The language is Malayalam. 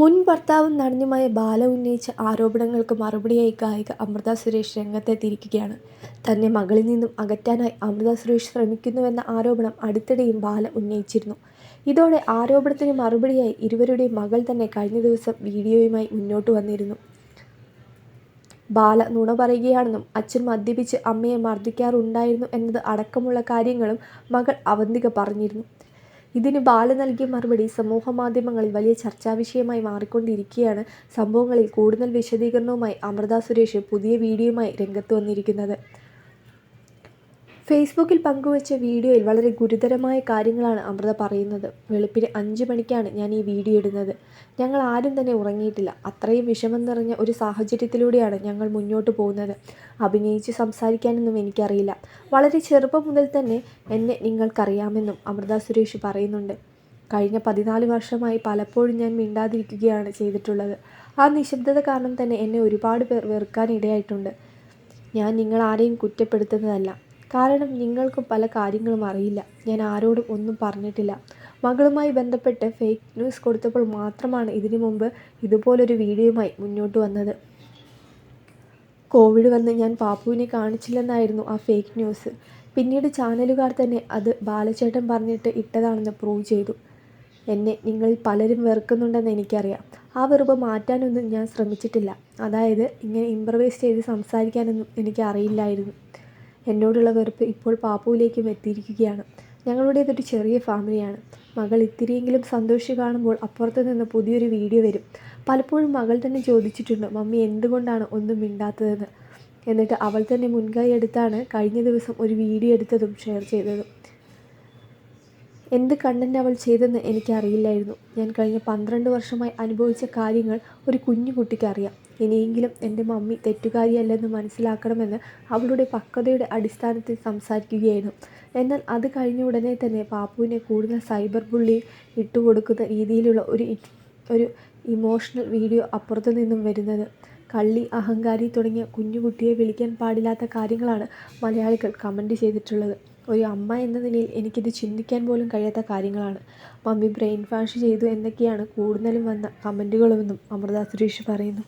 മുൻ ഭർത്താവും നടനുമായ ബാല ഉന്നയിച്ച ആരോപണങ്ങൾക്ക് മറുപടിയായി ഗായിക അമൃത സുരേഷ് രംഗത്തെത്തിയിരിക്കുകയാണ്. തന്നെ മകളിൽ നിന്നും അകറ്റാനായി അമൃത സുരേഷ് ശ്രമിക്കുന്നുവെന്ന ആരോപണം അടുത്തിടെയും ബാല ഉന്നയിച്ചിരുന്നു. ഇതോടെ ആരോപണത്തിന് മറുപടിയായി ഇരുവരുടെയും മകൾ തന്നെ കഴിഞ്ഞ ദിവസം വീഡിയോയുമായി മുന്നോട്ട് വന്നിരുന്നു. ബാല നുണ പറയുകയാണെന്നും അച്ഛൻ മദ്യപിച്ച് അമ്മയെ മർദ്ദിക്കാറുണ്ടായിരുന്നു എന്നത് അടക്കമുള്ള കാര്യങ്ങളും മകൾ അവന്തിക പറഞ്ഞിരുന്നു. ഇതിന് ബാല നൽകിയ മറുപടി സമൂഹമാധ്യമങ്ങളിൽ വലിയ ചർച്ചാവിഷയമായി മാറിക്കൊണ്ടിരിക്കുകയാണ് സംഭവങ്ങളിൽ കൂടുതൽ വിശദീകരണവുമായി അമൃത സുരേഷ് പുതിയ വീഡിയോയുമായി രംഗത്ത് വന്നിരിക്കുന്നത്. ഫേസ്ബുക്കിൽ പങ്കുവച്ച വീഡിയോയിൽ വളരെ ഗുരുതരമായ കാര്യങ്ങളാണ് അമൃത പറയുന്നത്. വെളുപ്പിന് അഞ്ച് മണിക്കാണ് ഞാൻ ഈ വീഡിയോ ഇടുന്നത്. ഞങ്ങൾ ആരും തന്നെ ഉറങ്ങിയിട്ടില്ല. അത്രയും വിഷമം നിറഞ്ഞ ഒരു സാഹചര്യത്തിലൂടെയാണ് ഞങ്ങൾ മുന്നോട്ട് പോകുന്നത്. അഭിനയിച്ച് സംസാരിക്കാനൊന്നും എനിക്കറിയില്ല. വളരെ ചെറുപ്പം മുതൽ തന്നെ എന്നെ നിങ്ങൾക്കറിയാമെന്നും അമൃത സുരേഷ് പറയുന്നുണ്ട്. കഴിഞ്ഞ പതിനാല് വർഷമായി പലപ്പോഴും ഞാൻ മിണ്ടാതിരിക്കുകയാണ് ചെയ്തിട്ടുള്ളത്. ആ നിശബ്ദത കാരണം തന്നെ എന്നെ ഒരുപാട് പേർ വെറുക്കാനിടയായിട്ടുണ്ട്. ഞാൻ നിങ്ങൾ ആരെയും കുറ്റപ്പെടുത്തുന്നതല്ല. കാരണം നിങ്ങൾക്ക് പല കാര്യങ്ങളും അറിയില്ല. ഞാൻ ആരോടും ഒന്നും പറഞ്ഞിട്ടില്ല. മകളുമായി ബന്ധപ്പെട്ട് ഫേക്ക് ന്യൂസ് കൊടുത്തപ്പോൾ മാത്രമാണ് ഇതിനു മുമ്പ് ഇതുപോലൊരു വീഡിയോയുമായി മുന്നോട്ട് വന്നത്. കോവിഡ് വന്ന് ഞാൻ പാപ്പുവിനെ കാണിച്ചില്ലെന്നായിരുന്നു ആ ഫേക്ക് ന്യൂസ് പിന്നീട് ചാനലുകാർ തന്നെ അത് ബാലചേട്ടൻ പറഞ്ഞിട്ട് ഇട്ടതാണെന്ന് പ്രൂവ് ചെയ്തു. എന്നെ നിങ്ങൾ പലരും വെറുക്കുന്നുണ്ടെന്ന് എനിക്കറിയാം. ആ വെറുപ്പ് മാറ്റാനൊന്നും ഞാൻ ശ്രമിച്ചിട്ടില്ല. അതായത് ഇങ്ങനെ ഇമ്പ്രവൈസ് ചെയ്ത് സംസാരിക്കാനൊന്നും എനിക്ക് അറിയില്ലായിരുന്നു എന്നോടുള്ള വെറുപ്പ് ഇപ്പോൾ പാപ്പുവിലേക്കും എത്തിയിരിക്കുകയാണ്. ഞങ്ങളുടേതൊരു ചെറിയ ഫാമിലിയാണ്. മകൾ ഇത്തിരിയെങ്കിലും സന്തോഷി കാണുമ്പോൾ അപ്പുറത്ത് നിന്ന് പുതിയൊരു വീഡിയോ വരും. പലപ്പോഴും മകൾ തന്നെ ചോദിച്ചിട്ടുണ്ട് മമ്മി എന്തുകൊണ്ടാണ് ഒന്നും മിണ്ടാത്തതെന്ന്? എന്നിട്ട് അവൾ തന്നെ മുൻകൈ എടുത്താണ് കഴിഞ്ഞ ദിവസം ഒരു വീഡിയോ എടുത്തതും ഷെയർ ചെയ്തതും. എന്ത് കണ്ടന്റ് അവൾ ചെയ്തെന്ന് എനിക്കറിയില്ലായിരുന്നു. ഞാൻ കഴിഞ്ഞ പന്ത്രണ്ട് വർഷമായി അനുഭവിച്ച കാര്യങ്ങൾ ഒരു കുഞ്ഞു കുട്ടിക്ക് അറിയാം. ഇനിയെങ്കിലും എന്റെ മമ്മി തെറ്റുകാരിയല്ലെന്ന് മനസ്സിലാക്കണമെന്ന് അവളുടെ പക്വതയുടെ അടിസ്ഥാനത്തിൽ സംസാരിക്കുകയായിരുന്നു. എന്നാൽ അത് കഴിഞ്ഞ ഉടനെ തന്നെ പാപ്പുവിനെ കൂടുതൽ സൈബർ ബുള്ളി ഇട്ടുകൊടുക്കുന്ന രീതിയിലുള്ള ഒരു ഒരു ഇമോഷണൽ വീഡിയോ അപ്പുറത്തു നിന്നും വരുന്നത്. കള്ളി അഹങ്കാരി തുടങ്ങിയ കുഞ്ഞുകുട്ടിയെ വിളിക്കാൻ പാടില്ലാത്ത കാര്യങ്ങളാണ് മലയാളികൾ കമന്റ് ചെയ്തിട്ടുള്ളത്. ഒരു അമ്മ എന്ന നിലയിൽ എനിക്കിത് ചിന്തിക്കാൻ പോലും കഴിയാത്ത കാര്യങ്ങളാണ്. മമ്മി ബ്രെയിൻ വാഷ് ചെയ്തു എന്നൊക്കെയാണ് കൂടുതലും വന്ന കമന്റുകളുമെന്നും അമൃത സുരേഷ് പറയുന്നു.